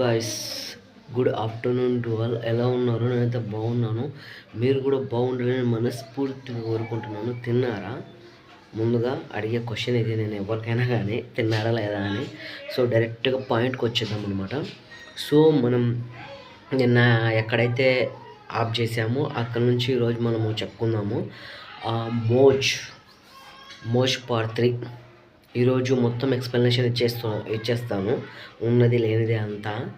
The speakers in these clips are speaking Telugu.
Guys good afternoon to all ఎలా ఉన్నారు? నేనైతే బాగున్నాను. మీరు కూడా బాగుండాలని మనస్ఫూర్తిగా కోరుకుంటున్నాను. తిన్నారా? ముందుగా అడిగే క్వశ్చన్ ఇది నేను ఎవరికైనా కానీ తిన్నారా లేదా అని. సో డైరెక్ట్గా పాయింట్కి వచ్చేద్దాం అనమాట సో మనం నిన్న ఎక్కడైతే ఆఫ్ చేసామో అక్కడ నుంచి ఈరోజు మనము చెప్పుకుందాము. మోజ్ మోజ్ పార్ త్రీ ఈరోజు మొత్తం ఎక్స్ప్లెనేషన్ ఇచ్చేస్తా ఇచ్చేస్తాను. ఉన్నది లేనిది అంతా.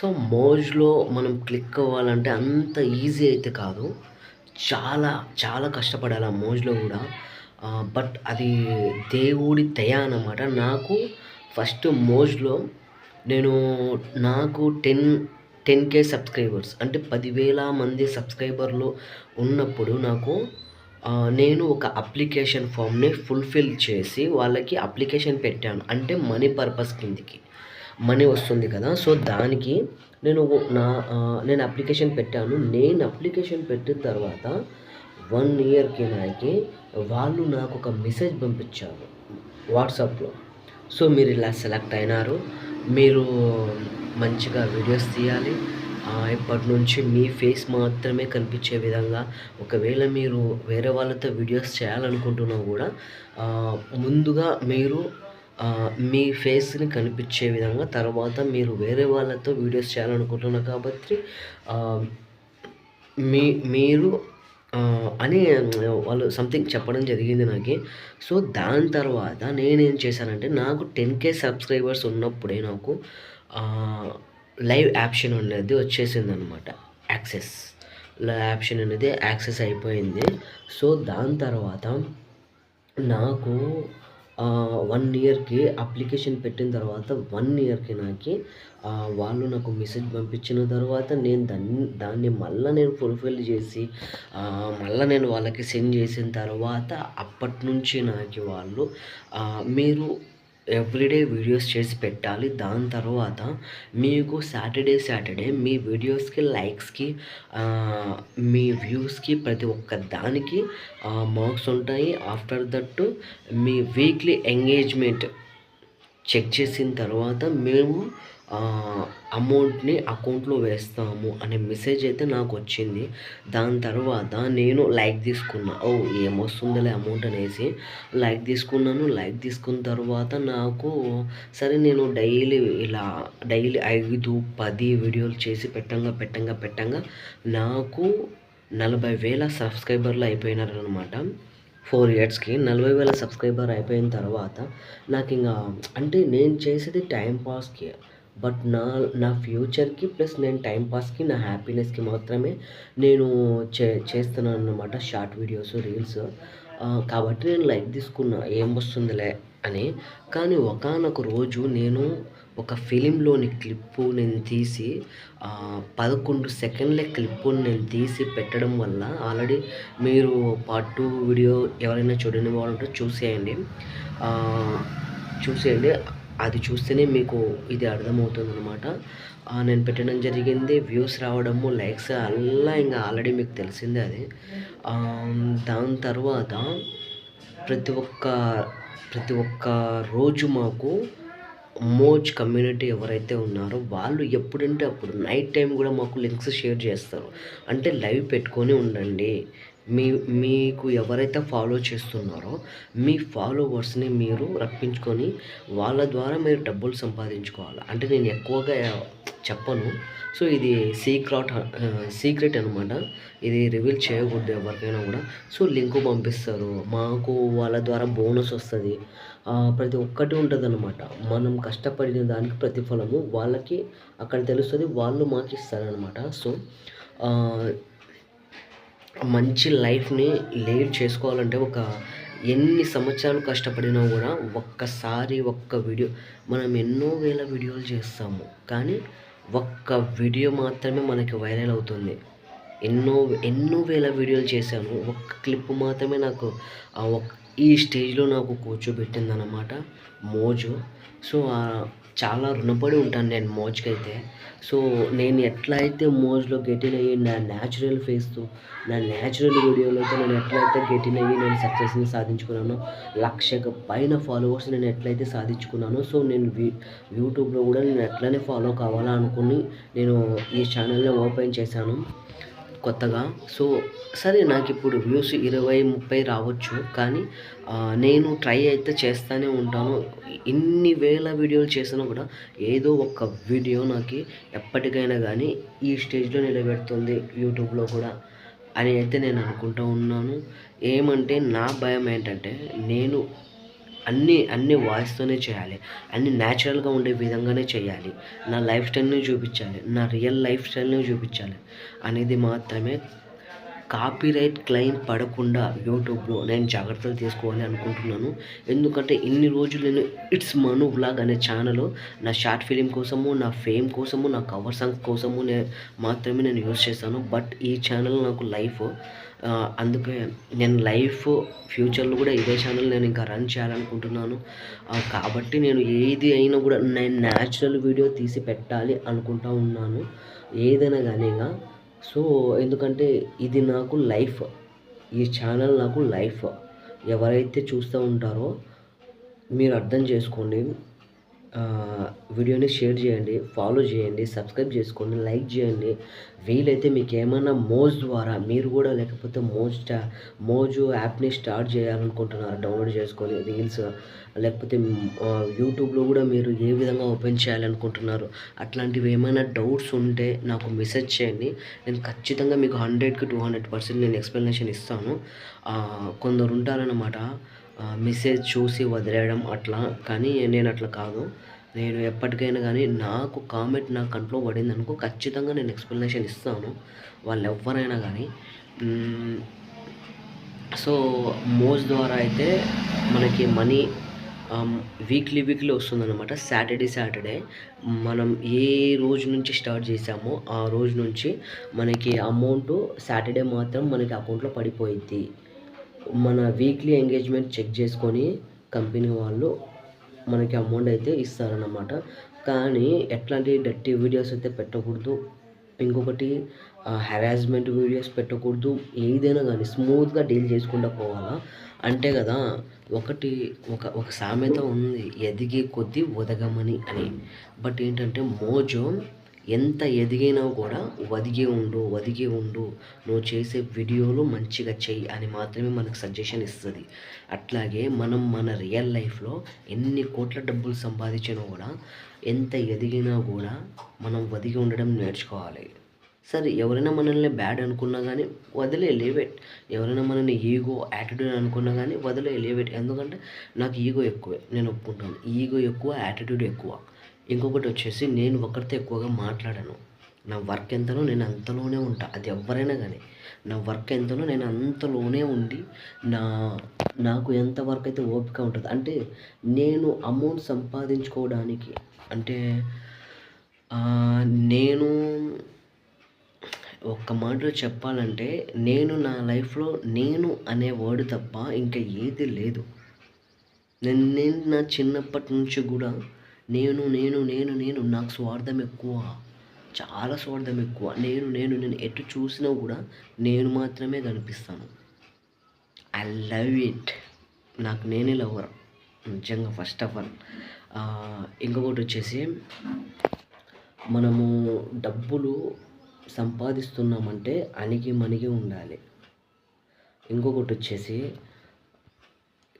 సో మోజ్లో మనం క్లిక్ అవ్వాలంటే అంత ఈజీ అయితే కాదు. చాలా చాలా కష్టపడాలి ఆ మోజ్లో కూడా. బట్ అది దేవుడి దయ అన్నమాట. నాకు ఫస్ట్ మోజ్లో నేను నాకు టెన్ టెన్ కే సబ్స్క్రైబర్స్ అంటే పదివేల మంది సబ్స్క్రైబర్లు ఉన్నప్పుడు నాకు నేను ఒక అప్లికేషన్ ఫామ్ని ఫుల్ఫిల్ చేసి వాళ్ళకి అప్లికేషన్ పెట్టాను. అంటే మనీ పర్పస్ కిందికి. మనీ వస్తుంది కదా. సో దానికి నేను నా నేను అప్లికేషన్ పెట్టాను. నేను అప్లికేషన్ పెట్టిన తర్వాత వన్ ఇయర్కి నాకి వాళ్ళు నాకు ఒక మెసేజ్ పంపించారు వాట్సాప్లో. సో మీరు ఇలా సెలెక్ట్ అయినారు. మీరు మంచిగా వీడియోస్ తీయాలి. ఇప్పటి నుంచి మీ ఫేస్ మాత్రమే కనిపించే విధంగా ఒకవేళ మీరు వేరే వాళ్ళతో వీడియోస్ చేయాలనుకుంటున్నా కూడా ముందుగా మీరు మీ ఫేస్ని కనిపించే విధంగా తర్వాత మీరు వేరే వాళ్ళతో వీడియోస్ చేయాలనుకుంటున్నారు కాబట్టి మీ మీరు అని వాళ్ళు సంథింగ్ చెప్పడం జరిగింది నాకు. సో దాని తర్వాత నేనేం చేశానంటే నాకు టెన్ కే సబ్స్క్రైబర్స్ ఉన్నప్పుడే నాకు లైవ్ యాప్షన్ అనేది వచ్చేసింది అనమాట యాక్సెస్. లైవ్ యాప్షన్ అనేది యాక్సెస్ అయిపోయింది. సో దాని తర్వాత నాకు వన్ ఇయర్కి అప్లికేషన్ పెట్టిన తర్వాత వన్ ఇయర్కి నాకు వాళ్ళు నాకు మెసేజ్ పంపించిన తర్వాత నేను దాన్ని దాన్ని మళ్ళీ నేను ఫుల్ఫిల్ చేసి మళ్ళీ నేను వాళ్ళకి సెండ్ చేసిన తర్వాత అప్పటి నుంచి నాకు వాళ్ళు మీరు ఎవ్రీడే వీడియోస్ చేసి పెట్టాలి. దాని తర్వాత మీకు సాటర్డే సాటర్డే మీ వీడియోస్కి లైక్స్కి మీ వ్యూస్కి ప్రతి ఒక్క దానికి మార్క్స్ ఉంటాయి. ఆఫ్టర్ దట్ మీ వీక్లీ ఎంగేజ్మెంట్ చెక్ చేసిన తర్వాత మేము అమౌంట్ని అకౌంట్లో వేస్తాము అనే మెసేజ్ అయితే నాకు వచ్చింది. దాని తర్వాత నేను లైక్ తీసుకున్నా. ఓ ఏమొస్తుందిలే అమౌంట్ అనేసి. లైక్ తీసుకున్నాను. లైక్ తీసుకున్న తర్వాత నాకు సరే నేను డైలీ ఇలా డైలీ ఐదు పది వీడియోలు చేసి పెట్టంగా పెట్టంగా పెట్టంగా నాకు నలభై వేల సబ్స్క్రైబర్లు అయిపోయినారనమాట ఫోర్ ఇయర్స్కి నలభై వేల సబ్స్క్రైబర్ అయిపోయిన తర్వాత నాకు ఇంకా అంటే నేను చేసేది టైం పాస్కి బట్ నా నా ఫ్యూచర్కి ప్లస్ నేను టైంపాస్కి నా హ్యాపీనెస్కి మాత్రమే నేను చే చేస్తున్నాను అన్నమాట షార్ట్ వీడియోస్ రీల్స్. కాబట్టి నేను లైక్ తీసుకున్నా ఏం వస్తుందిలే అని. కానీ ఒకనొక రోజు నేను ఒక ఫిలింలోని క్లిప్పు నేను తీసి పదకొండు సెకండ్ల క్లిప్పుని నేను తీసి పెట్టడం వల్ల ఆల్రెడీ మీరు పార్ట్ టూ వీడియో ఎవరైనా చూడని వాళ్ళు చూసేయండి. చూసేయండి. అది చూస్తేనే మీకు ఇది అర్థమవుతుంది అనమాట నేను పెట్టడం జరిగింది వ్యూస్ రావడము లైక్స్ అలా ఇంకా ఆల్రెడీ మీకు తెలిసిందే అది. దాని తర్వాత ప్రతి ఒక్క ప్రతి ఒక్క రోజు మాకు మోజ్ కమ్యూనిటీ ఎవరైతే ఉన్నారో వాళ్ళు ఎప్పుడంటే అప్పుడు నైట్ టైం కూడా మాకు లింక్స్ షేర్ చేస్తారు. అంటే లైవ్ పెట్టుకొని ఉండండి. మీ మీకు ఎవరైతే ఫాలో చేస్తున్నారో మీ ఫాలోవర్స్ని మీరు రప్పించుకొని వాళ్ళ ద్వారా మీరు డబ్బులు సంపాదించుకోవాలి. అంటే నేను ఎక్కువగా చెప్పను. సో ఇది సీక్రెట్ సీక్రెట్ అనమాట ఇది రివీల్ చేయకూడదు ఎవరికైనా కూడా. సో లింకు పంపిస్తారు. మాకు వాళ్ళ ద్వారా బోనస్ వస్తుంది. ప్రతి ఒక్కటి ఉంటుంది అనమాట మనం కష్టపడిన దానికి ప్రతిఫలము వాళ్ళకి అక్కడ తెలుస్తుంది. వాళ్ళు మాకు ఇస్తారనమాట సో మంచి లైఫ్ని లీడ్ చేసుకోవాలంటే ఒక ఎన్ని సంవత్సరాలు కష్టపడినా కూడా ఒక్కసారి ఒక్క వీడియో మనం ఎన్నో వేల వీడియోలు చేస్తాము. కానీ ఒక్క వీడియో మాత్రమే మనకి వైరల్ అవుతుంది. ఎన్నో ఎన్నో వేల వీడియోలు చేశాను. ఒక్క క్లిప్ మాత్రమే నాకు ఆ ఒక్క ఈ స్టేజ్లో నాకు కూర్చోబెట్టిందనమాట మోజు. సో చాలా రుణపడి ఉంటాను నేను మోజ్కి అయితే సో నేను ఎట్లా అయితే మోజ్లో గెటిన్ అయ్యి నా న్యాచురల్ ఫేస్తో నా న్యాచురల్ వీడియోలతో నేను ఎట్లయితే గెటిన్ అయ్యి నేను సక్సెస్ని సాధించుకున్నానో లక్షకు పైన ఫాలోవర్స్ నేను ఎట్లయితే సాధించుకున్నానో సో నేను యూట్యూబ్లో కూడా నేను ఎట్లనే ఫాలో కావాలా అనుకుని నేను ఈ ఛానల్ని ఓపెన్ చేశాను. కొత్తగా. సో సరే నాకు ఇప్పుడు వ్యూస్ ఇరవై ముప్పై రావచ్చు. కానీ నేను ట్రై అయితే చేస్తూనే ఉంటాను. ఇన్ని వేల వీడియోలు చేసినా కూడా ఏదో ఒక వీడియో నాకు ఎప్పటికైనా కానీ ఈ స్టేజ్లో నిలబెడుతుంది యూట్యూబ్లో కూడా అని అయితే నేను అనుకుంటూ ఉన్నాను. ఏమంటే నా భయం ఏంటంటే నేను అన్నీ అన్ని వాయిస్తోనే చేయాలి. అన్ని న్యాచురల్గా ఉండే విధంగానే చేయాలి. నా లైఫ్ స్టైల్ని చూపించాలి. నా రియల్ లైఫ్ స్టైల్ని చూపించాలి. అనేది మాత్రమే కాపీరైట్ క్లెయిమ్ పడకుండా యూట్యూబ్లో నేను జాగ్రత్తలు తీసుకోవాలి అనుకుంటున్నాను. ఎందుకంటే ఇన్ని రోజులు నేను ఇట్స్ మను బ్లాగ్ అనే ఛానల్ నా షార్ట్ ఫిలిం కోసము నా ఫేమ్ కోసము నా కవర్ సాంగ్ కోసము నేను మాత్రమే నేను యూజ్ చేస్తాను. బట్ ఈ ఛానల్ నాకు లైఫ్ అందుకే నేను లైఫ్ ఫ్యూచర్లో కూడా ఇదే ఛానల్ నేను ఇంకా రన్ చేయాలనుకుంటున్నాను. కాబట్టి నేను ఏది అయినా కూడా నేను న్యాచురల్ వీడియో తీసి పెట్టాలి అనుకుంటా ఉన్నాను. ఏదైనా కానీ సో ఎందుకంటే ఇది నాకు లైఫ్. ఈ ఛానల్ నాకు లైఫ్. ఎవరైతే చూస్తూ ఉంటారో మీరు అర్థం చేసుకోండి. వీడియోని షేర్ చేయండి ఫాలో చేయండి సబ్స్క్రైబ్ చేసుకోండి లైక్ చేయండి. వీలైతే మీకు ఏమైనా మోజ్ ద్వారా మీరు కూడా లేకపోతే మోజ్ స్టా మోజు యాప్ని స్టార్ట్ చేయాలనుకుంటున్నారు డౌన్లోడ్ చేసుకొని రీల్స్ లేకపోతే యూట్యూబ్లో కూడా మీరు ఏ విధంగా ఓపెన్ చేయాలనుకుంటున్నారు అట్లాంటివి ఏమైనా డౌట్స్ ఉంటే నాకు మెసేజ్ చేయండి. నేను ఖచ్చితంగా మీకు హండ్రెడ్కి టూ హండ్రెడ్ పర్సెంట్ నేను ఎక్స్ప్లెనేషన్ ఇస్తాను. కొందరు ఉంటారన్నమాట మెసేజ్ చూసి వదిలేయడం అట్లా. కానీ నేను అట్లా కాదు. నేను ఎప్పటికైనా కానీ నాకు కామెంట్ నా కంట్లో పడింది అనుకో ఖచ్చితంగా నేను ఎక్స్ప్లెనేషన్ ఇస్తాను. వాళ్ళు ఎవరైనా కానీ సో మోజ్ ద్వారా అయితే మనకి మనీ వీక్లీ వీక్లీ వస్తుందన్నమాట. సాటర్డే సాటర్డే మనం ఏ రోజు నుంచి స్టార్ట్ చేసామో ఆ రోజు నుంచి మనకి అమౌంట్ సాటర్డే మాత్రం మనకి అకౌంట్లో పడిపోయిద్ది. మన వీక్లీ ఎంగేజ్మెంట్ చెక్ చేసుకొని కంపెనీ వాళ్ళు మనకి అమౌంట్ అయితే ఇస్తారన్నమాట. కానీ ఎట్లాంటి డర్టీ వీడియోస్ అయితే పెట్టకూడదు. ఇంకొకటి హెరాస్మెంట్ వీడియోస్ పెట్టకూడదు. ఏదైనా కానీ స్మూత్గా డీల్ చేసుకుంటూ పోవాలా? అంటే కదా ఒకటి ఒక ఒక సామెత ఉంది ఎదిగే కొద్దీ ఒదగమని అని. బట్ ఏంటంటే మోజో ఎంత ఎదిగినా కూడా వదిగి ఉండు వదిగి ఉండు. నువ్వు చేసే వీడియోలు మంచిగా చెయ్యి అని మాత్రమే మనకు సజెషన్ ఇస్తుంది. అట్లాగే మనం మన రియల్ లైఫ్లో ఎన్ని కోట్ల డబ్బులు సంపాదించినా కూడా ఎంత ఎదిగినా కూడా మనం వదిగి ఉండడం నేర్చుకోవాలి. సరే ఎవరైనా మనల్ని బ్యాడ్ అనుకున్నా కానీ వదిలే లేవేట్ ఎవరైనా మనల్ని ఈగో యాటిట్యూడ్ అనుకున్నా కానీ వదిలే లేవేట్ ఎందుకంటే నాకు ఈగో ఎక్కువే నేను ఒప్పుకుంటాను. ఈగో ఎక్కువ యాటిట్యూడ్ ఎక్కువ. ఇంకొకటి వచ్చేసి నేను ఒకరితో ఎక్కువగా మాట్లాడను. నా వర్క్ ఎంతనో నేను అంతలోనే ఉంటా. అది ఎవరైనా కానీ నా వర్క్ ఎంతనో నేను అంతలోనే ఉండి నా నాకు ఎంత వర్క్ అయితే ఓపిక ఉంటుంది. అంటే నేను అమౌంట్ సంపాదించుకోవడానికి అంటే నేను ఒక్క మాటలో చెప్పాలంటే నేను నా లైఫ్లో నేను అనే వర్డ్ తప్ప ఇంకా ఏది లేదు. నేను నేను నా చిన్నప్పటి నుంచి కూడా నేను నేను నేను నేను నాకు స్వార్థం ఎక్కువ. చాలా స్వార్థం ఎక్కువ. నేను నేను నేను ఎటు చూసినా కూడా నేను మాత్రమే కనిపిస్తాను. ఐ లవ్ ఇట్ నాకు నేనే లవర్ నిజంగా ఫస్ట్ ఆఫ్ ఆల్ ఇంకొకటి వచ్చేసి మనము డబ్బులు సంపాదిస్తున్నామంటే అణిగి మణిగి ఉండాలి. ఇంకొకటి వచ్చేసి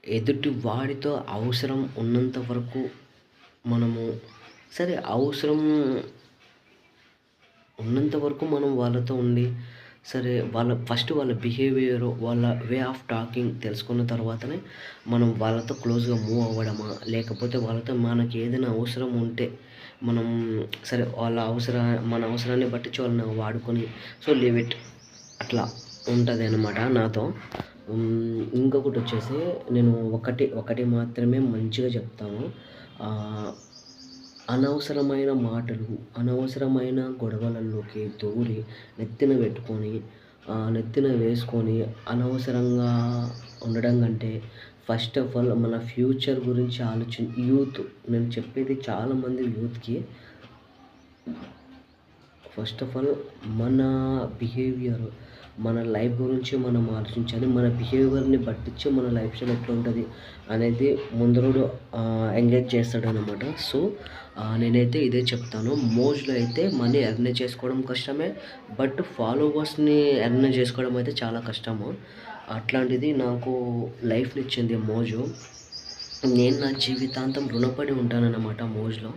ఎదుటి వాడితో అవసరం ఉన్నంత వరకు మనము సరే అవసరం ఉన్నంత వరకు మనం వాళ్ళతో ఉండి సరే వాళ్ళ ఫస్ట్ వాళ్ళ బిహేవియర్ వాళ్ళ వే ఆఫ్ టాకింగ్ తెలుసుకున్న తర్వాతనే మనం వాళ్ళతో క్లోజ్గా మూవ్ అవ్వడమా? లేకపోతే వాళ్ళతో మనకి ఏదైనా అవసరం ఉంటే మనం సరే వాళ్ళ అవసర మన అవసరాన్ని బట్టి వాళ్ళని వాడుకొని సో లివ్ ఇట్ అట్లా ఉంటుంది అనమాట నాతో. ఇంకొకటి వచ్చేసి నేను ఒకటి ఒకటి మాత్రమే మంచిగా చెప్తాను. అనవసరమైన మాటలు అనవసరమైన గొడవలలోకి దూరి నెత్తిన పెట్టుకొని నెత్తిన వేసుకొని అనవసరంగా ఉండడం కంటే ఫస్ట్ ఆఫ్ ఆల్ మన ఫ్యూచర్ గురించి ఆలోచన యూత్ నేను చెప్పేది చాలామంది యూత్కి ఫస్ట్ ఆఫ్ ఆల్ మన బిహేవియర్ మన లైఫ్ గురించి మనం ఆలోచించాలి మన బిహేవియర్ని పట్టించి మన లైఫ్ స్టైల్ ఎట్లా ఉంటుంది అనేది ముందరుడు ఎంగేజ్ చేస్తాడు అనమాట సో నేనైతే ఇదే చెప్తాను. మోజ్లో అయితే మనీ ఎర్న్ చేసుకోవడం కష్టమే బట్ ఫాలోవర్స్ని ఎర్న్ చేసుకోవడం అయితే చాలా కష్టము. అట్లాంటిది నాకు లైఫ్ని ఇచ్చింది మోజు. నేను నా జీవితాంతం రుణపడి ఉంటానన్నమాట మోజ్లో.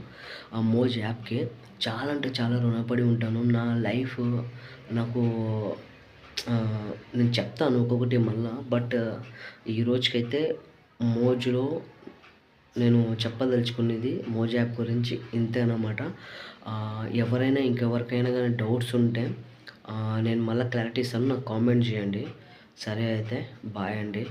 ఆ మోజ్ యాప్కి. చాలా అంటే చాలా రుణపడి ఉంటాను. నా లైఫ్ నాకు నేను చెప్తాను ఒక్కొక్కటి మళ్ళా. బట్ ఈ రోజుకైతే మోజులో నేను చెప్పదలుచుకునేది మోజ్ యాప్ గురించి ఇంతే అన్నమాట ఎవరైనా ఇంకెవరికైనా కానీ డౌట్స్ ఉంటే నేను మళ్ళీ క్లారిటీ ఇస్తాను. నాకు కామెంట్ చేయండి. సరే అయితే బాయ్ అండి.